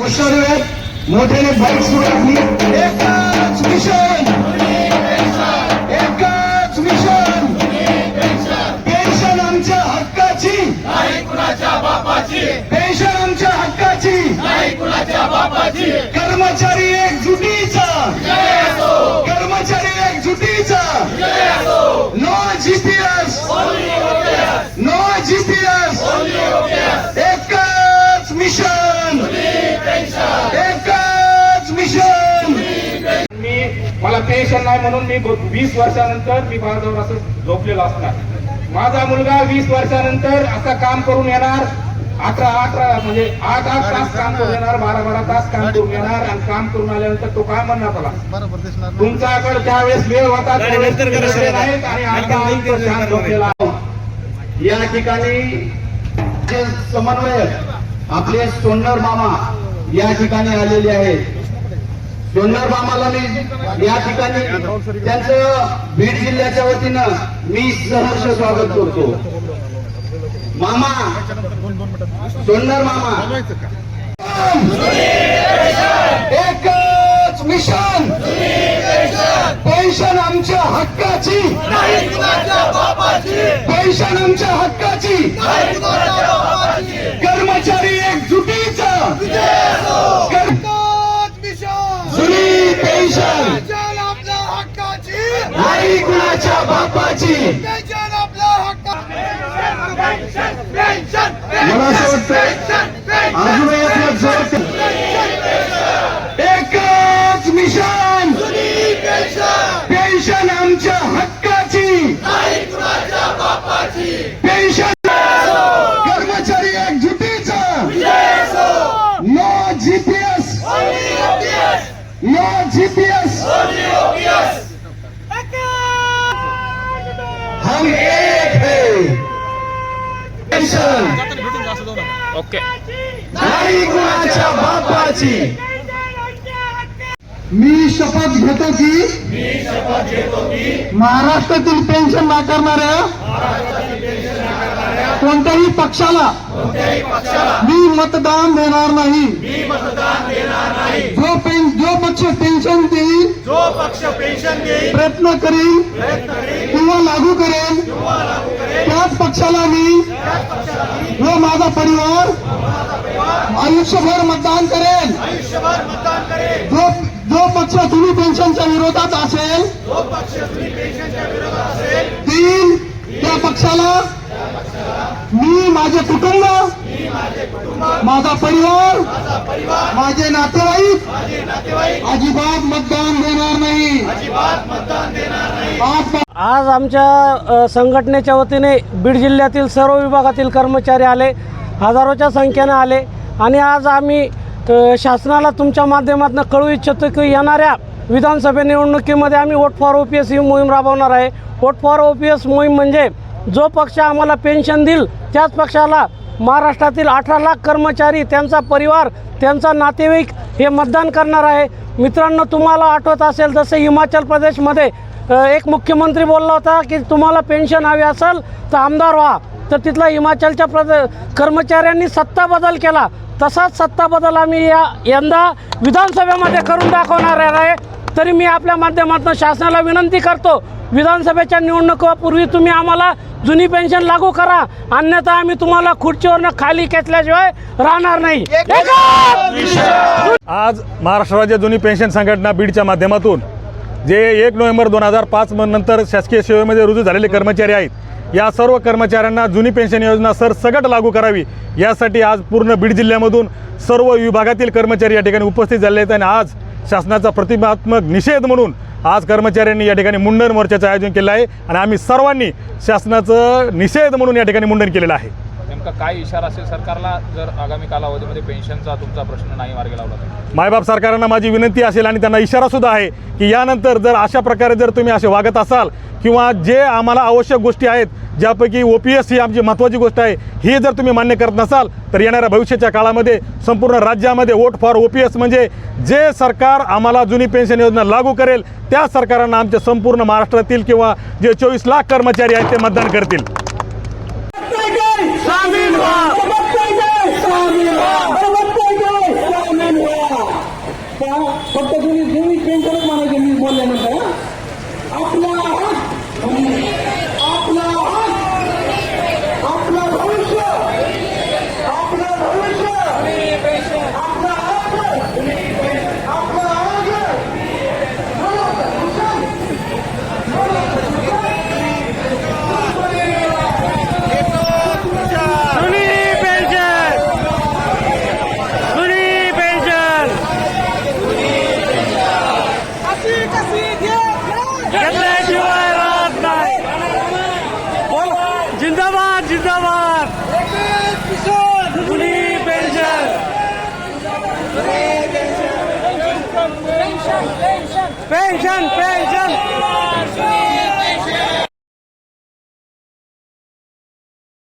घोषणात मोठ्याने बाईक सुरू टाकली एकच मिशन एकच मिशन पेन्शन आमच्या हक्काची. कुणाच्या बापाची पेन्शन आमच्या हक्काची. कुणाच्या बापाची कर्मचारी मला पेन्शन नाही म्हणून मी वीस वर्षानंतर मी बाळाजवळ असं झोपलेलो असणार. माझा मुलगा वीस वर्षानंतर असं काम करून येणार अठरा अठरा म्हणजे आठ आठ तास काम करून येणार बारा बारा तास काम करून येणार आणि काम करून आल्यानंतर तो काय म्हणणार दिसणार तुमच्याकडे त्यावेळेस वेळ होता नाहीत आणि आता झोपलेला. या ठिकाणी जे समन्वयक आपले सोन्नर मामा या ठिकाणी आलेले आहेत. सोन्नर मामाला मी या ठिकाणी त्यांचं बीड जिल्ह्याच्या वतीनं मी सहर्ष स्वागत करतो. मामा सोन्नर मामा. एकच मिशन. पेन्शन आमच्या हक्काची. पेन्शन आमच्या हक्काची. पेन्शन नाही कुणाच्या बापाची. मला असं वाटतं अजून एक जोर एकच मिशन. पेन्शन आमच्या हक्काची. पेन्शन कर्मचारी एकजुटीचा नो जीपीएस नो जीपीएस हम एक है। पेन्शन नाही कुणाच्या बापाची। मी शपथ घेतो की महाराष्ट्रातील पेन्शन नाकारणाऱ्या कोणत्याही पक्षाला मी मतदान देणार नाही. जो पेन जो पक्ष पेन्शन देईल पक्ष पेन्शन देईल प्रयत्न करील किंवा लागू करेल त्याच पक्षाला मी व माझा परिवार आयुष्यभर मतदान करेल. जो जो पक्ष जुनी पेन्शनच्या विरोधात असेल देईल त्या पक्षाला मी माझे कुटुंब माझा परिवार माझे नातेवाईक अजिबात मतदान देणार नाही. आज आमच्या संघटनेच्या वतीने बीड जिल्ह्यातील सर्व विभागातील कर्मचारी आले हजारोच्या संख्येनं आले आणि आज आम्ही शासनाला तुमच्या माध्यमातून कळू इच्छितो की येणाऱ्या विधानसभा निवडणुकीमध्ये आम्ही vote for O P S ही मोहीम राबवणार आहे. Vote for O P S मोहीम म्हणजे जो पक्ष आम्हाला पेन्शन देईल त्याच पक्षाला महाराष्ट्रातील अठरा लाख कर्मचारी त्यांचा परिवार त्यांचा नातेवाईक हे मतदान करणार आहे. मित्रांनो तुम्हाला आठवत असेल जसं हिमाचल प्रदेशमध्ये एक मुख्यमंत्री बोलला होता की तुम्हाला पेन्शन हवी असेल तर आमदार व्हा. तर तिथला हिमाचलच्या प्रद कर्मचाऱ्यांनी सत्ता बदल केला. तसाच सत्ता बदल आम्ही या यंदा विधानसभेमध्ये करून दाखवणार आहे. तरी मी आपल्या माध्यमातून शासनाला विनंती करतो विधानसभेच्या निवडणुकीपूर्वी तुम्ही आम्हाला जुनी पेन्शन लागू करा. अन्यथा आम्ही तुम्हाला खुर्चीवरनं खाली खेचल्याशिवाय राहणार नाही. आज महाराष्ट्र राज्य जुनी पेन्शन संघटना बीडच्या माध्यमातून जे एक नोव्हेंबर दोन हजार पाच नंतर शासकीय सेवेमध्ये रुजू झालेले कर्मचारी आहेत या सर्व कर्मचाऱ्यांना जुनी पेन्शन योजना सरसकट लागू करावी. यासाठी आज पूर्ण बीड जिल्ह्यामधून सर्व विभागातील कर्मचारी या ठिकाणी उपस्थित झाले आहेत आणि आज शासनाचा प्रतिमात्मक निषेध म्हणून आज कर्मचाऱ्यांनी या ठिकाणी मुंडन मोर्चाचं आयोजन केलं आहे. आणि आम्ही सर्वांनी शासनाचं निषेध म्हणून या ठिकाणी मुंडन केलेलं आहे. नेमका काय इशारा असेल सरकारला? जर आगामी कालावधीमध्ये पेन्शनचा तुमचा प्रश्न नाही मार्गी लावला मायबाप सरकारांना माझी विनंती असेल आणि त्यांना इशारा सुद्धा आहे की यानंतर जर अशा प्रकारे जर तुम्ही असे वागत असाल किंवा जे आम्हाला आवश्यक गोष्टी आहेत ज्यापैकी ओ पी एस ही आमची महत्त्वाची गोष्ट आहे ही जर तुम्ही मान्य करत नसाल तर येणाऱ्या भविष्याच्या काळामध्ये संपूर्ण राज्यामध्ये vote for O P S म्हणजे जे सरकार आम्हाला जुनी पेन्शन योजना लागू करेल त्या सरकारांना आमच्या संपूर्ण महाराष्ट्रातील किंवा जे चोवीस लाख कर्मचारी आहेत ते मतदान करतील. सामील व्हा सामील व्हा पहा, फक्त जुनी जुनी पेन्शनच म्हणायचे मी बोलल्यानंतर हं? आपला हक आपला हक आपलं भविष्य आपलं भविष्य आपला हक आपला हक जुनी पेन्शन जुनी पेन्शन घेतल्याशिवाय राहत नाही बोल. जिंदाबाद जिंदाबाद जुनी पेन्शन पेन्शन पेन्शन